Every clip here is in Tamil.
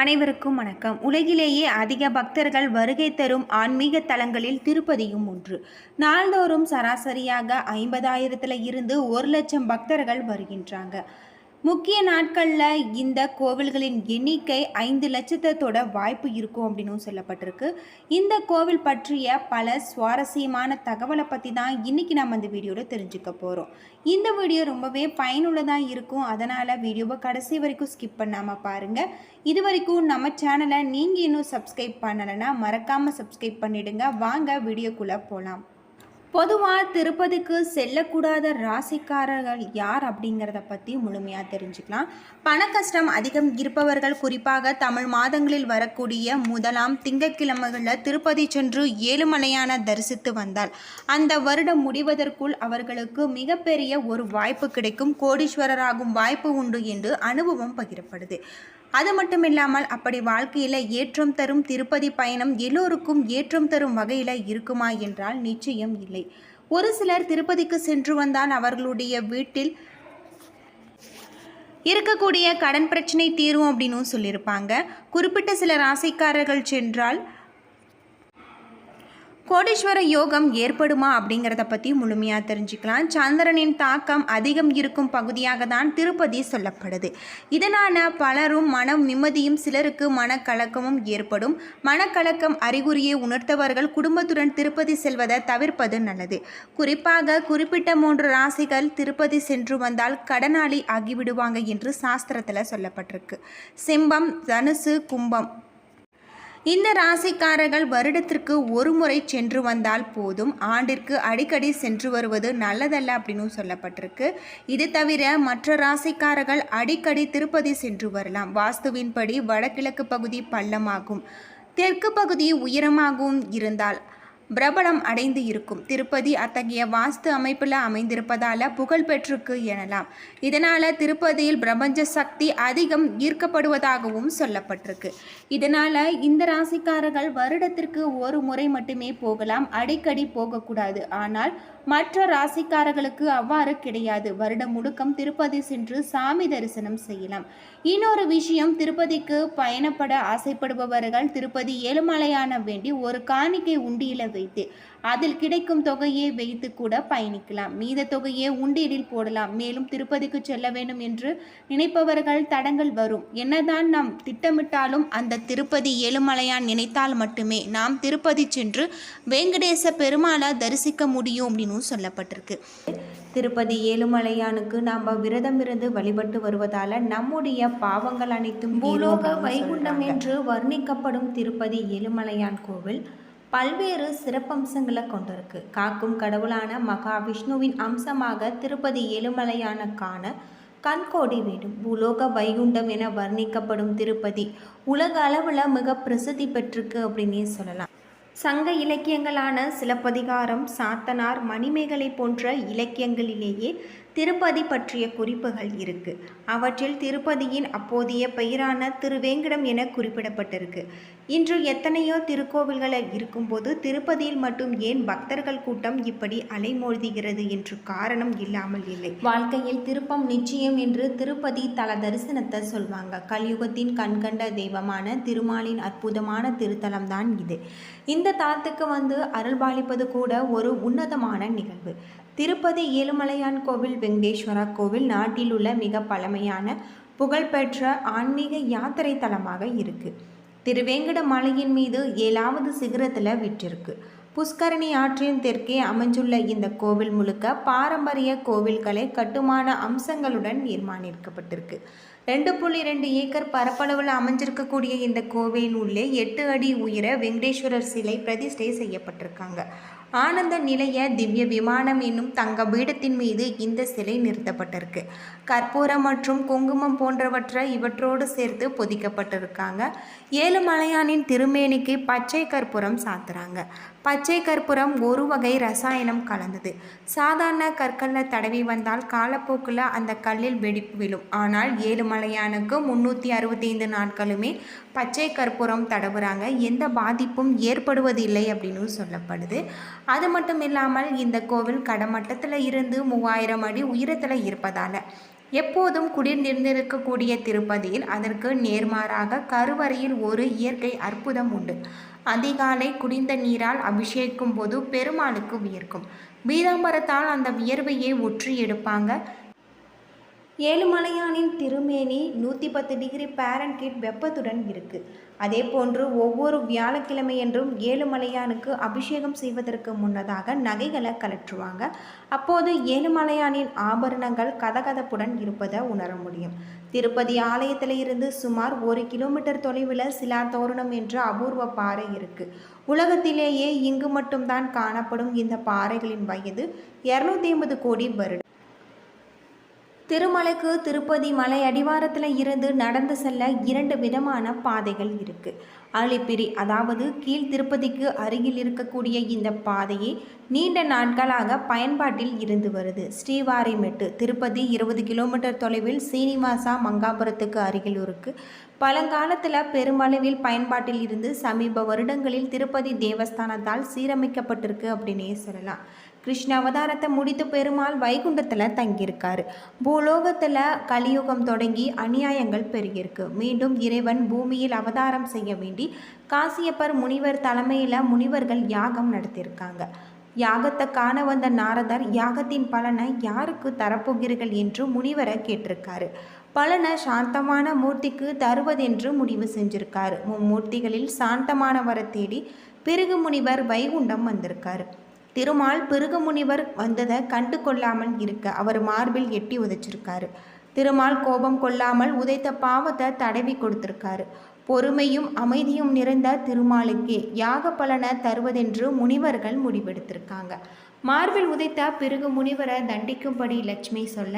அனைவருக்கும் வணக்கம். உலகிலேயே அதிக பக்தர்கள் வருகை தரும் ஆன்மீக தலங்களில் திருப்பதியும் ஒன்று. நாள்தோறும் சராசரியாக ஐம்பதாயிரத்தில் இருந்து ஒரு லட்சம் பக்தர்கள் வருகின்றாங்க. முக்கிய நாட்களில் இந்த கோவில்களின் எண்ணிக்கை ஐந்து லட்சத்தை தொட வாய்ப்பு இருக்கும் அப்படின்னு சொல்லப்பட்டிருக்கு. இந்த கோவில் பற்றிய பல சுவாரஸ்யமான தகவலை பற்றி தான் இன்றைக்கி நம்ம இந்த வீடியோவில் தெரிஞ்சுக்க போகிறோம் இந்த வீடியோ ரொம்பவே பயனுள்ளதாக இருக்கும். அதனால் வீடியோவை கடைசி வரைக்கும் ஸ்கிப் பண்ணாமல் பாருங்கள் இது வரைக்கும் நம்ம சேனலை நீங்கள் இன்னும் சப்ஸ்கிரைப் பண்ணலைன்னா மறக்காமல் சப்ஸ்கிரைப் பண்ணிடுங்க. வாங்க வீடியோக்குள்ளே போகலாம் பொதுவாக திருப்பதிக்கு செல்லக்கூடாத ராசிக்காரர்கள் யார் அப்படிங்கிறத பற்றி முழுமையாக தெரிஞ்சுக்கலாம். பண கஷ்டம் அதிகம் இருப்பவர்கள் குறிப்பாக தமிழ் மாதங்களில் வரக்கூடிய முதலாம் திங்கட்கிழமைகளில் திருப்பதி சென்று ஏழுமலையான தரிசித்து வந்தால் அந்த வருடம் முடிவதற்குள் அவர்களுக்கு மிகப்பெரிய ஒரு வாய்ப்பு கிடைக்கும். கோடீஸ்வரராகும் வாய்ப்பு உண்டு என்று அனுபவம் பகிரப்படுது. அது மட்டும் இல்லாமல் அப்படி வாழ்க்கையில் ஏற்றம் தரும் திருப்பதி பயணம் எல்லோருக்கும் ஏற்றம் தரும் வகையில் இருக்குமா என்றால் நிச்சயம் இல்லை. ஒரு சிலர் திருப்பதிக்கு சென்று வந்தால் அவர்களுடைய வீட்டில் இருக்கக்கூடிய கடன் பிரச்சனை தீரும் அப்படின்னு சொல்லியிருப்பாங்க. குறிப்பிட்ட சில ராசிக்காரர்கள் சென்றால் கோடீஸ்வர யோகம் ஏற்படுமா அப்படிங்கிறத பற்றி முழுமையாக தெரிஞ்சுக்கலாம். சந்திரனின் தாக்கம் அதிகம் இருக்கும் பகுதியாக தான் திருப்பதி சொல்லப்படுது. இதனால் பலரும் மனம் நிம்மதியும் சிலருக்கு மனக்கலக்கமும் ஏற்படும். மனக்கலக்கம் அறிகுறியை உணர்த்தவர்கள் குடும்பத்துடன் திருப்பதி செல்வதை தவிர்ப்பது நல்லது. குறிப்பாக குறிப்பிட்ட மூன்று ராசிகள் திருப்பதி சென்று வந்தால் கடனாளி ஆகிவிடுவாங்க என்று சாஸ்திரத்தில் சொல்லப்பட்டிருக்கு. சிம்பம் தனுசு கும்பம். இந்த ராசிக்காரர்கள் வருடத்திற்கு ஒரு முறை சென்று வந்தால் போதும். ஆண்டிற்கு அடிக்கடி சென்று வருவது நல்லதல்ல அப்படின்னு சொல்லப்பட்டிருக்கு. இது தவிர மற்ற ராசிக்காரர்கள் அடிக்கடி திருப்பதி சென்று வரலாம். வாஸ்துவின்படி வடகிழக்கு பகுதி பள்ளமாகும். தெற்கு பகுதி உயரமாகவும் இருந்தால் பிரபலம் அடைந்து இருக்கும். திருப்பதி அத்தகைய வாஸ்து அமைப்பில் அமைந்திருப்பதால் புகழ்பெற்றுக்கு எனலாம். இதனால் திருப்பதியில் பிரபஞ்ச சக்தி அதிகம் ஈர்க்கப்படுவதாகவும் சொல்லப்பட்டிருக்கு. இதனால் இந்த ராசிக்காரர்கள் வருடத்திற்கு ஒரு முறை மட்டுமே போகலாம். அடிக்கடி போகக்கூடாது. ஆனால் மற்ற ராசிக்காரர்களுக்கு அவ்வாறு கிடையாது. வருடம் முழுக்கம் திருப்பதி சென்று சாமி தரிசனம் செய்யலாம். இன்னொரு விஷயம் திருப்பதிக்கு பயணப்பட ஆசைப்படுபவர்கள் திருப்பதி ஏழுமலையான வேண்டி ஒரு காணிக்கை உண்டியில வைத்து அதில் கிடைக்கும் தொகையை வைத்து கூட பயணிக்கலாம். மீத தொகையை உண்டியலில் போடலாம். மேலும் திருப்பதிக்கு செல்ல வேண்டும் என்று நினைப்பவர்கள் தடங்கள் வரும். என்னதான் நாம் திட்டமிட்டாலும் அந்த திருப்பதி ஏழுமலையான் நினைத்தால் மட்டுமே நாம் திருப்பதி சென்று வெங்கடேச பெருமாளை தரிசிக்க முடியும் அப்படின்னு சொல்லப்பட்டிருக்கு. திருப்பதி ஏழுமலையானுக்கு நாம் விரதம் இருந்து வழிபட்டு வருவதால நம்முடைய பாவங்கள் அனைத்தும் பூலோக வைகுண்டம் என்று வர்ணிக்கப்படும் திருப்பதி ஏழுமலையான் கோவில் பல்வேறு சிறப்பம்சங்களை கொண்டிருக்கு. காக்கும் கடவுளான மகாவிஷ்ணுவின் அம்சமாக திருப்பதி ஏழுமலையான காண கண்கோடி வேண்டும். பூலோக வைகுண்டம் என வர்ணிக்கப்படும் திருப்பதி உலக அளவில் மிக பிரசித்தி பெற்றிருக்கு அப்படின்னே சொல்லலாம். சங்க இலக்கியங்களான சிலப்பதிகாரம் சாத்தனார் மணிமேகலை போன்ற இலக்கியங்களிலேயே திருப்பதி பற்றிய குறிப்புகள் இருக்கு. அவற்றில் திருப்பதியின் அப்போதைய பெயரான திருவேங்கடம் என குறிப்பிடப்பட்டிருக்கு. இன்று எத்தனையோ திருக்கோவில்களை இருக்கும்போது திருப்பதியில் மட்டும் ஏன் பக்தர்கள் கூட்டம் இப்படி அலைமோதுகிறது என்று காரணம் இல்லாமல் இல்லை. வாழ்க்கையில் திருப்பம் நிச்சயம் என்று திருப்பதி தல தரிசனத்தை சொல்வாங்க. கலியுகத்தின் கண்கண்ட தெய்வமான திருமாலின் அற்புதமான திருத்தலம் தான் இது. இந்த தாத்துக்கு வந்து அருள்பாலிப்பது கூட ஒரு உன்னதமான நிகழ்வு. திருப்பதி ஏழுமலையான் கோவில் வெங்கடேஸ்வரா கோவில் நாட்டில் உள்ள மிக பழமையான புகழ்பெற்ற ஆன்மீக யாத்திரை தலமாக இருக்குது திருவேங்கட மலையின் மீது ஏழாவது சிகரத்தில் விட்டிருக்கு. புஷ்கரணி ஆற்றின் தெற்கே அமைஞ்சுள்ள இந்த கோவில் முழுக்க பாரம்பரிய கோவில்களை கட்டுமான அம்சங்களுடன் நிர்மாணிக்கப்பட்டிருக்கு. ரெண்டு புள்ளி ரெண்டு ஏக்கர் பரப்பளவில் அமைஞ்சிருக்கக்கூடிய இந்த கோவிலின் உள்ளே எட்டு அடி உயர வெங்கடேஸ்வரர் சிலை பிரதிஷ்டை செய்யப்பட்டிருக்காங்க. ஆனந்த நிலைய திவ்ய விமானம் என்னும் தங்க பீடத்தின் மீது இந்த சிலை நிறுத்தப்பட்டிருக்கு. கற்பூரம் மற்றும் குங்குமம் போன்றவற்றை இவற்றோடு சேர்த்து பொதிக்கப்பட்டிருக்காங்க. ஏழுமலையானின் திருமேனிக்கு பச்சை கற்பூரம் சாத்துறாங்க. பச்சை கற்பூரம் ஒரு வகை ரசாயனம் கலந்தது. சாதாரண கற்களில் தடவி வந்தால் காலப்போக்கில் அந்த கல்லில் வெடிப்பு விழும். ஆனால் ஏழுமலையானுக்கு முந்நூற்றி அறுபத்தைந்து நாட்களுமே பச்சை கற்பூரம் தடவுறாங்க. எந்த பாதிப்பும் ஏற்படுவதில்லை அப்படின்னு சொல்லப்படுது. அது மட்டும் இல்லாமல் இந்த கோவில் கடமட்டத்தில் இருந்து மூவாயிரம் அடி உயரத்தில் இருப்பதால் எப்போதும் குடிர்ந்திருந்திருக்கக்கூடிய திருப்பதியில் அதற்கு நேர்மாறாக கருவறையில் ஒரு இயற்கை அற்புதம் உண்டு. அதிகாலை குடிந்த நீரால் அபிஷேகிக்கும் போது பெருமாளுக்கு வியர்க்கும். பீதாம்பரத்தால் அந்த வியர்வையை ஒற்றி எடுப்பாங்க. ஏழுமலையானின் திருமேனி நூற்றி பத்து டிகிரி பேரன்கீட் வெப்பத்துடன் இருக்கு. அதே போன்று ஒவ்வொரு வியாழக்கிழமையன்றும் ஏழுமலையானுக்கு அபிஷேகம் செய்வதற்கு முன்னதாக நகைகளை கலற்றுவாங்க அப்போது ஏழுமலையானின் ஆபரணங்கள் கதகதப்புடன் இருப்பதை உணர முடியும். திருப்பதி ஆலயத்தில் இருந்து சுமார் ஒரு கிலோமீட்டர் தொலைவில் சிலா தோரணம் என்ற அபூர்வ பாறை இருக்கு. உலகத்திலேயே இங்கு மட்டும்தான் காணப்படும் இந்த பாறைகளின் வயது இரநூத்தி ஐம்பது கோடி வருடம் திருமலைக்கு திருப்பதி மலை அடிவாரத்தில் இருந்து நடந்து செல்ல இரண்டு விதமான பாதைகள் இருக்குது அலிப்பிரி அதாவது கீழ் திருப்பதிக்கு அருகில் இருக்கக்கூடிய இந்த பாதையை நீண்ட நாட்களாக பயன்பாட்டில் இருந்து வருது. ஸ்ரீவாரிமெட்டு திருப்பதி இருபது கிலோமீட்டர் தொலைவில் சீனிவாசா மங்காபுரத்துக்கு அருகில் இருக்குது பழங்காலத்தில் பெருமளவில் பயன்பாட்டில் இருந்து சமீப வருடங்களில் திருப்பதி தேவஸ்தானத்தால் சீரமைக்கப்பட்டிருக்கு அப்படின்னே சொல்லலாம். கிருஷ்ண அவதாரத்தை முடித்து பெருமாள் வைகுண்டத்தில் தங்கியிருக்காரு. பூலோகத்தில் கலியுகம் தொடங்கி அநியாயங்கள் பெருகியிருக்கு. மீண்டும் இறைவன் பூமியில் அவதாரம் செய்ய வேண்டி காசியப்பர் முனிவர் தலைமையில் முனிவர்கள் யாகம் நடத்தியிருக்காங்க. யாகத்தை காண வந்த நாரதர் யாகத்தின் பலனை யாருக்கு தரப்போகிறீர்கள் என்று முனிவரை கேட்டிருக்காரு. பலனை சாந்தமான மூர்த்திக்கு தருவதென்று முடிவு செஞ்சிருக்காரு. மும்மூர்த்திகளில் சாந்தமானவரை தேடி பிறகு முனிவர் வைகுண்டம் வந்திருக்காரு. திருமால் பிருகுமுனிவர் வந்ததை கண்டு கொள்ளாமல் இருக்க அவர் மார்பில் எட்டி உதைச்சிருக்காரு. திருமால் கோபம் கொள்ளாமல் உதைத்த பாவத்தை தடவி கொடுத்திருக்காரு. பொறுமையும் அமைதியும் நிறைந்த திருமாலுக்கே யாக பலனை தருவதென்று முனிவர்கள் முடிவெடுத்திருக்காங்க. மார்பில் உதைத்த பிறகு முனிவரை தண்டிக்கும்படி லட்சுமி சொல்ல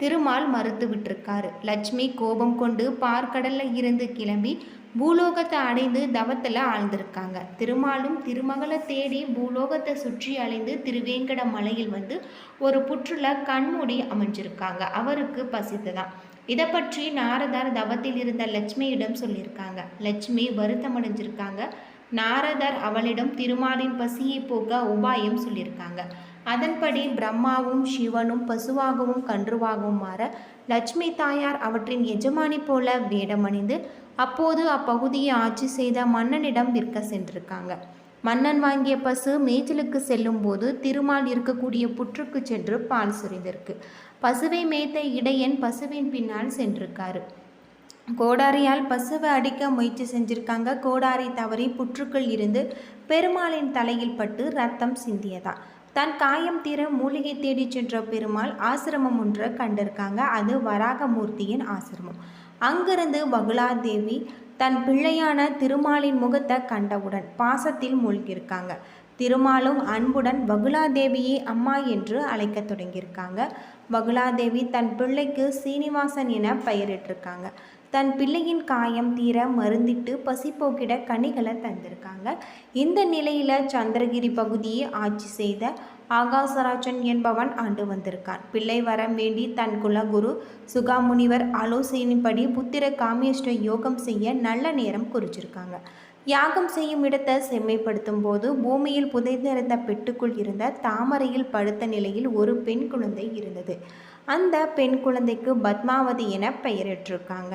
திருமால் மறுத்து விட்டிருக்காரு. லட்சுமி கோபம் கொண்டு பார்க்கடல்ல இருந்து கிளம்பி பூலோகத்தை அடைந்து தவத்தில் ஆழ்ந்திருக்காங்க. திருமாலும் திருமகளை தேடி பூலோகத்தை சுற்றி அலைந்து திருவேங்கட மலையில் வந்து ஒரு புற்றுல கண்மூடி அமைஞ்சிருக்காங்க. அவருக்கு பசித்ததான் இதை பற்றி நாரதார் தவத்தில் இருந்த லட்சுமியிடம் சொல்லியிருக்காங்க. லட்சுமி வருத்தம் அடைஞ்சிருக்காங்க நாரதர் அவளிடம் திருமாலின் பசியை போக்க உபாயம் சொல்லியிருக்காங்க. அதன்படி பிரம்மாவும் சிவனும் பசுவாகவும் கன்றுவாகவும் மாற லட்சுமி தாயார் அவற்றின் எஜமானி போல வேடமணிந்து அப்போது அப்பகுதியை ஆட்சி செய்த மன்னனிடம் விற்க சென்றிருக்காங்க. மன்னன் வாங்கிய பசு மேய்ச்சலுக்கு செல்லும் போது திருமால் இருக்கக்கூடிய புற்றுக்கு சென்று பால் சுரிந்திருக்கு. பசுவை மேய்த்த இடையன் பசுவின் பின்னால் சென்றிருக்காரு. கோடாரியால் பசுவை அடிக்க முயற்சி செஞ்சிருக்காங்க. கோடாரி தவறி புற்றுக்குள் இருந்து பெருமாளின் தலையில் பட்டு ரத்தம் சிந்தியதா. தன் காயம் தீர மூலிகை தேடி சென்ற பெருமாள் ஆசிரமம் ஒன்றை கண்டிருக்காங்க. அது வராகமூர்த்தியின் ஆசிரமம். அங்கிருந்து பகுலாதேவி தன் பிள்ளையான திருமாலின் முகத்தை கண்டவுடன் பாசத்தில் மூழ்கியிருக்காங்க. திருமாலும் அன்புடன் பகுலாதேவியை அம்மா என்று அழைக்க தொடங்கியிருக்காங்க. பகுலாதேவி தன் பிள்ளைக்கு சீனிவாசன் என பெயரிட்டிருக்காங்க. தன் பிள்ளையின் காயம் தீர மருந்திட்டு பசிப்போக்கிட கனிகளை தந்திருக்காங்க. இந்த நிலையில் சந்திரகிரி பகுதியை ஆட்சி செய்த ஆகாசராஜன் என்பவன் ஆண்டு வந்திருக்கான் பிள்ளை வர வேண்டி தன் குலகுரு சுகாமுனிவர் ஆலோசனையின்படி புத்திர காமியஷ்ட யோகம் செய்ய நல்ல நேரம் குறிச்சிருக்காங்க. யாகம் செய்யும் இடத்தை செம்மைப்படுத்தும் போது பூமியில் புதைந்திருந்த பெட்டுக்குள் இருந்த தாமரையில் படுத்த நிலையில் ஒரு பெண் குழந்தை இருந்தது. அந்த பெண் குழந்தைக்கு பத்மாவதி என பெயரிட்டிருக்காங்க.